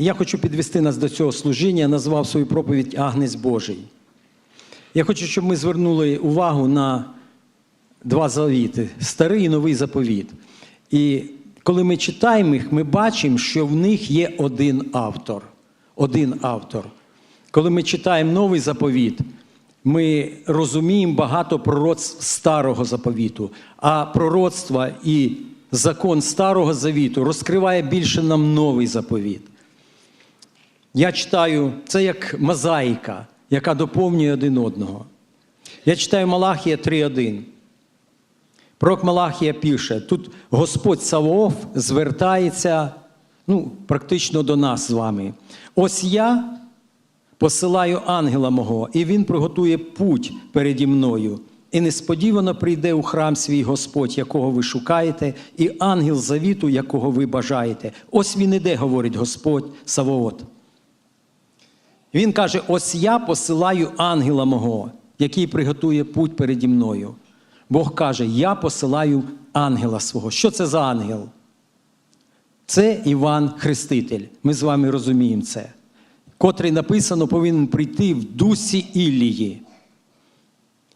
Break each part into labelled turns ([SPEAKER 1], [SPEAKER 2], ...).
[SPEAKER 1] Я хочу підвести нас до цього служіння, я назвав свою проповідь Агнець Божий. Я хочу, щоб ми звернули увагу на два завіти старий і новий заповіт. І коли ми читаємо їх, ми бачимо, що в них є один автор. Один автор. Коли ми читаємо новий заповіт, ми розуміємо багато пророцтв старого заповіту, а пророцтва і закон старого завіту розкриває більше нам новий заповіт. Я читаю, це як мозаїка, яка доповнює один одного. Я читаю Малахія 3.1. Пророк Малахія пише, тут Господь Савооф звертається ну, практично до нас з вами. Ось я посилаю ангела мого, і він приготує путь переді мною. І несподівано прийде у храм свій Господь, якого ви шукаєте, і ангел завіту, якого ви бажаєте. Ось він іде, говорить Господь Савоот. Він каже: ось я посилаю ангела мого, який приготує путь переді мною. Бог каже: Я посилаю ангела свого. Що це за ангел? Це Іван Хреститель. Ми з вами розуміємо це. Котрий написано повинен прийти в дусі Іллії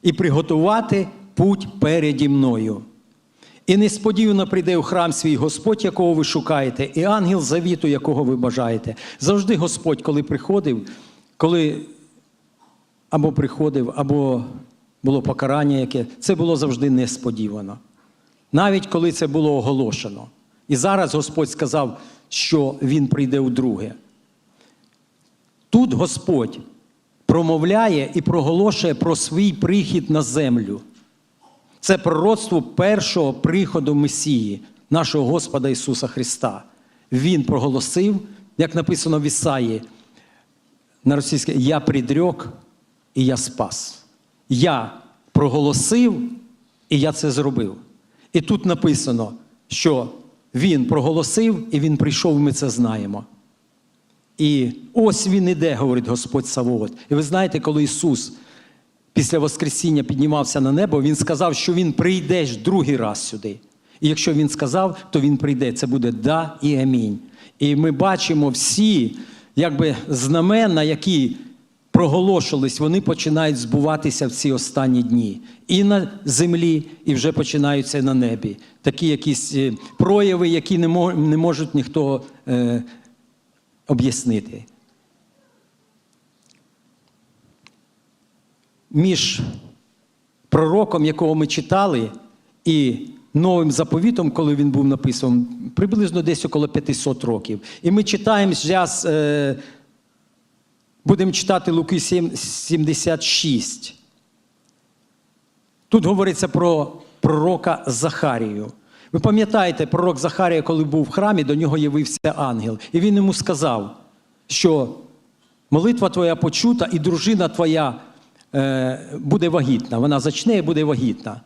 [SPEAKER 1] і приготувати путь переді мною. І несподівано прийде у храм свій Господь, якого ви шукаєте, і ангел завіту, якого ви бажаєте. Завжди Господь, коли приходив, коли або приходив, або було покарання, яке це було завжди несподівано. Навіть коли це було оголошено. І зараз Господь сказав, що Він прийде вдруге. Тут Господь промовляє і проголошує про свій прихід на землю. Це пророцтво першого приходу Месії, нашого Господа Ісуса Христа. Він проголосив, як написано в Ісаї, на російське Я придрьок і я спас. Я проголосив, і я це зробив. І тут написано, що Він проголосив і Він прийшов, ми це знаємо. І ось він іде, говорить Господь Савоот. І ви знаєте, коли Ісус після Воскресіння піднімався на небо, Він сказав, що Він прийде другий раз сюди. І якщо Він сказав, то Він прийде. Це буде да і амінь. І ми бачимо всі якби, знамена, які проголошувались, вони починають збуватися в ці останні дні. І на землі, і вже починаються на небі. Такі якісь е, прояви, які не, не можуть ніхто е, об'яснити. Між пророком, якого ми читали, і новим заповітом, коли він був написаний, приблизно десь около 500 років. І ми читаємо зараз, е, будемо читати Луки 7, 76. Тут говориться про пророка Захарію. Ви пам'ятаєте, пророк Захарія, коли був в храмі, до нього явився ангел. І він йому сказав, що молитва твоя почута, і дружина твоя е, буде вагітна. Вона зачне і буде вагітна.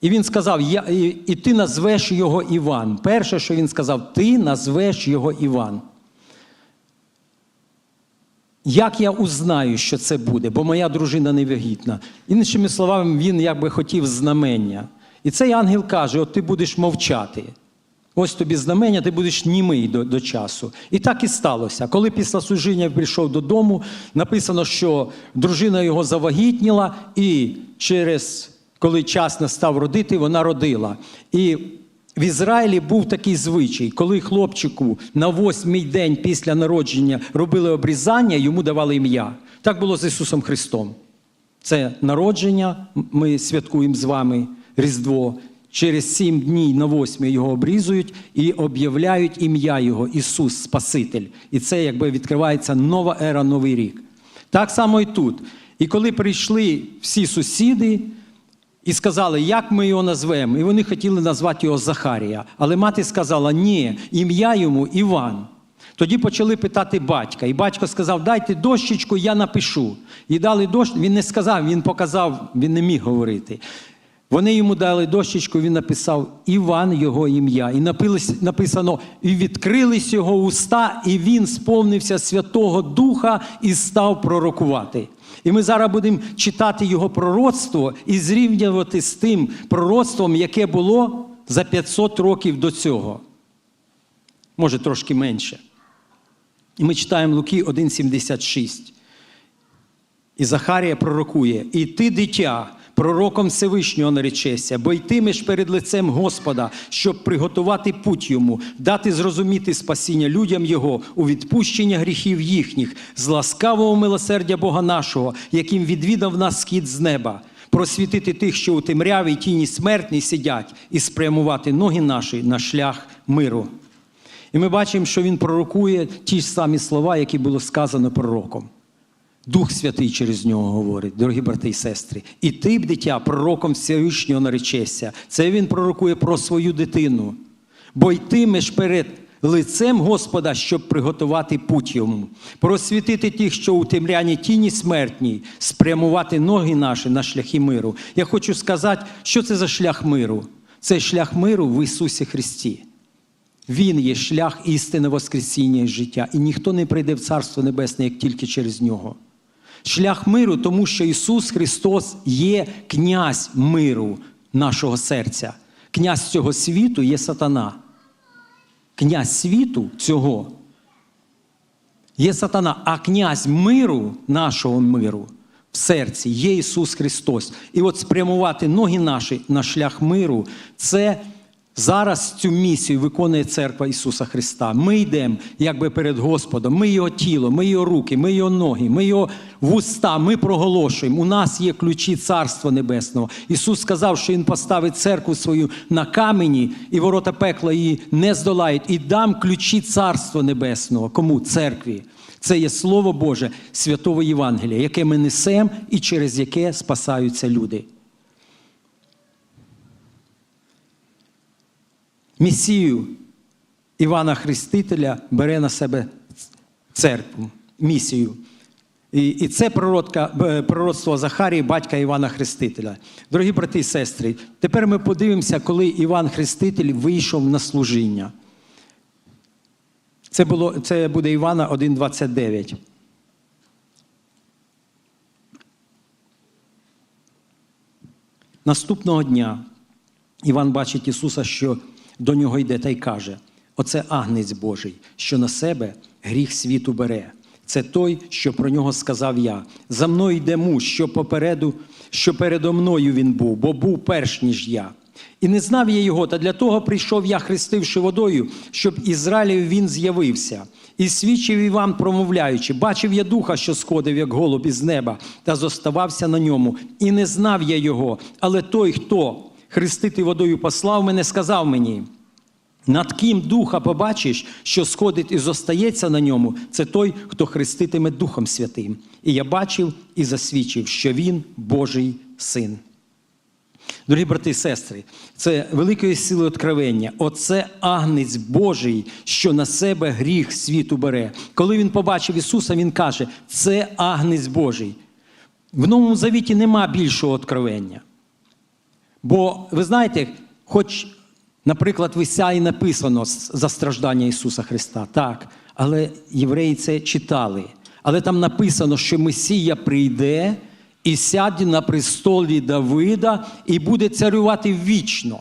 [SPEAKER 1] І він сказав: я, і, і ти назвеш його Іван. Перше, що він сказав, ти назвеш його Іван. Як я узнаю, що це буде, бо моя дружина не вагітна. Іншими словами, він якби хотів знамення. І цей ангел каже: От ти будеш мовчати. Ось тобі знамення, ти будеш німий до, до часу. І так і сталося. Коли після служіння прийшов додому, написано, що дружина його завагітніла, і через коли час настав родити, вона родила. І в Ізраїлі був такий звичай, коли хлопчику на восьмий день після народження робили обрізання, йому давали ім'я. Так було з Ісусом Христом. Це народження, ми святкуємо з вами Різдво. Через сім днів на восьмий його обрізують і об'являють ім'я Його Ісус Спаситель. І це якби відкривається нова ера, новий рік. Так само і тут. І коли прийшли всі сусіди і сказали, як ми його назвемо, і вони хотіли назвати його Захарія. Але мати сказала, ні, ім'я йому Іван. Тоді почали питати батька. І батько сказав: дайте дощечку, я напишу. І дали дощ. Він не сказав, він показав, він не міг говорити. Вони йому дали дощечку, він написав Іван його ім'я. І написано, і відкрились його уста, і він сповнився Святого Духа і став пророкувати. І ми зараз будемо читати його пророцтво і зрівнювати з тим пророцтвом, яке було за 500 років до цього. Може, трошки менше. І ми читаємо Луки 1,76. І Захарія пророкує: І ти, дитя, пророком Всевишнього наречешся, бо йтимеш перед лицем Господа, щоб приготувати путь йому, дати зрозуміти спасіння людям Його у відпущення гріхів їхніх, з ласкавого милосердя Бога нашого, яким відвідав нас схід з неба, просвітити тих, що у темряві тіні смертній сидять, і спрямувати ноги наші на шлях миру. І ми бачимо, що він пророкує ті ж самі слова, які було сказано пророком. Дух Святий через нього говорить, дорогі брати і сестри. І ти б, дитя, пророком Всевишнього наречешся. Це він пророкує про свою дитину. Бо йтимеш перед лицем Господа, щоб приготувати путь йому, просвітити тих, що у темряні тіні смертній, спрямувати ноги наші на шляхи миру. Я хочу сказати, що це за шлях миру? Це шлях миру в Ісусі Христі. Він є шлях істини Воскресіння і життя, і ніхто не прийде в Царство Небесне, як тільки через нього. Шлях миру, тому що Ісус Христос є князь миру нашого серця. Князь цього світу є сатана. Князь світу цього є сатана, а князь миру, нашого миру в серці є Ісус Христос. І от спрямувати ноги наші на шлях миру це зараз цю місію виконує церква Ісуса Христа. Ми йдемо якби перед Господом, ми Його тіло, ми Його руки, ми Його ноги, ми Його вуста, ми проголошуємо. У нас є ключі Царства Небесного. Ісус сказав, що Він поставить церкву свою на камені, і ворота пекла її не здолають. І дам ключі Царства Небесного. Кому? Церкві. Це є Слово Боже, святого Євангелія, яке ми несемо і через яке спасаються люди. Місію Івана Хрестителя бере на себе церкву, місію. І, і це прородка, пророцтво Захарії, батька Івана Хрестителя. Дорогі брати і сестри, тепер ми подивимося, коли Іван Хреститель вийшов на служіння. Це, було, це буде Івана 1,29. Наступного дня Іван бачить Ісуса, що до нього йде та й каже: Оце агнець Божий, що на себе гріх світу бере. Це той, що про нього сказав я. За мною йде муж, що попереду, що передо мною він був, бо був перш ніж я. І не знав я його, та для того прийшов я, хрестивши водою, щоб Ізраїлів він з'явився. І свідчив і вам, промовляючи, бачив я духа, що сходив, як голуб із неба, та зоставався на ньому. І не знав я його, але той, хто хрестити водою послав мене, сказав мені. Над ким духа побачиш, що сходить і зостається на ньому, це той, хто хреститиме Духом Святим. І я бачив і засвідчив, що він Божий син. Дорогі брати і сестри, це великої сили откровення. Оце агнець Божий, що на себе гріх світу бере. Коли він побачив Ісуса, Він каже, це агнець Божий. В Новому Завіті нема більшого откровення. Бо ви знаєте, хоч, наприклад, в Ісаї написано за страждання Ісуса Христа, так, але євреї це читали. Але там написано, що Месія прийде і сяде на престолі Давида і буде царювати вічно.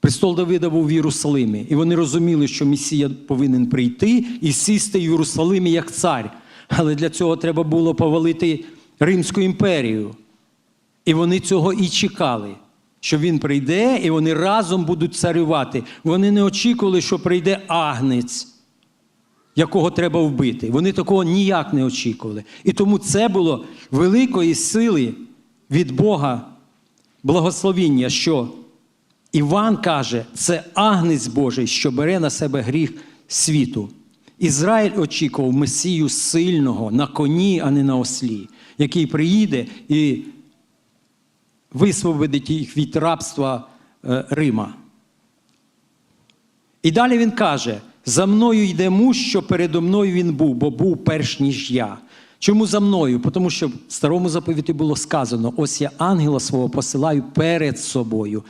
[SPEAKER 1] Престол Давида був в Єрусалимі, і вони розуміли, що Месія повинен прийти і сісти в Єрусалимі як цар. Але для цього треба було повалити Римську імперію. І вони цього і чекали, що він прийде, і вони разом будуть царювати. Вони не очікували, що прийде агнець, якого треба вбити. Вони такого ніяк не очікували. І тому це було великої сили від Бога благословіння, що Іван каже, це агнець Божий, що бере на себе гріх світу. Ізраїль очікував Месію сильного на коні, а не на ослі, який приїде і висвободить їх від рабства е, Рима. І далі він каже: за мною йде муж, що передо мною він був, бо був перш ніж я. Чому за мною? Тому що в старому заповіті було сказано: ось я ангела свого посилаю перед собою.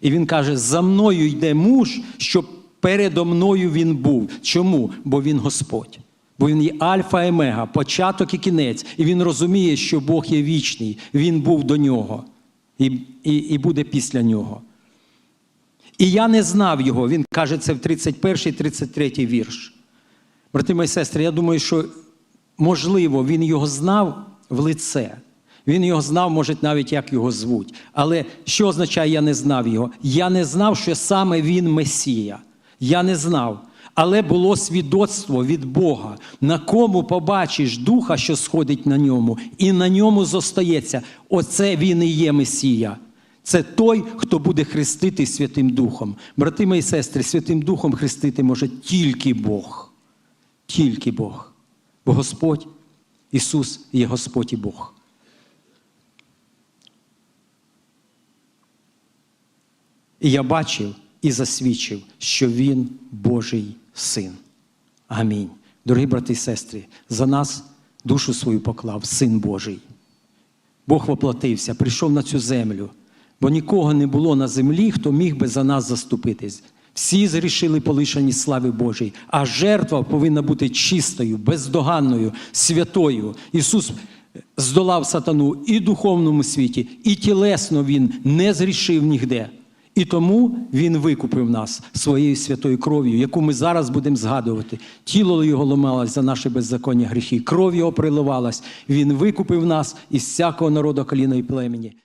[SPEAKER 1] І він каже: за мною йде муж, що передо мною він був. Чому? Бо він Господь. Бо він є альфа і омега, початок і кінець. І він розуміє, що Бог є вічний, він був до нього і, і, і буде після нього. І я не знав його. Він каже це в 31 33 вірш. Брати мої сестри, я думаю, що можливо він його знав в лице. Він його знав, може, навіть як його звуть. Але що означає, я не знав його? Я не знав, що саме він Месія. Я не знав. Але було свідоцтво від Бога, на кому побачиш духа, що сходить на ньому, і на ньому зостається. Оце він і є Месія. Це той, хто буде хрестити Святим Духом. Брати мої сестри, Святим Духом хрестити може тільки Бог. Тільки Бог. Бо Господь, Ісус є Господь і Бог. І я бачив і засвідчив, що Він Божий син. Амінь. Дорогі брати і сестри, за нас душу свою поклав Син Божий. Бог воплотився, прийшов на цю землю, бо нікого не було на землі, хто міг би за нас заступитись. Всі зрішили полишені слави Божій, а жертва повинна бути чистою, бездоганною, святою. Ісус здолав сатану і в духовному світі, і тілесно Він не зрішив нігде. І тому Він викупив нас своєю святою кров'ю, яку ми зараз будемо згадувати. Тіло його ломалось за наші беззаконні гріхи, кров його приливалась. Він викупив нас із всякого народу коліна і племені.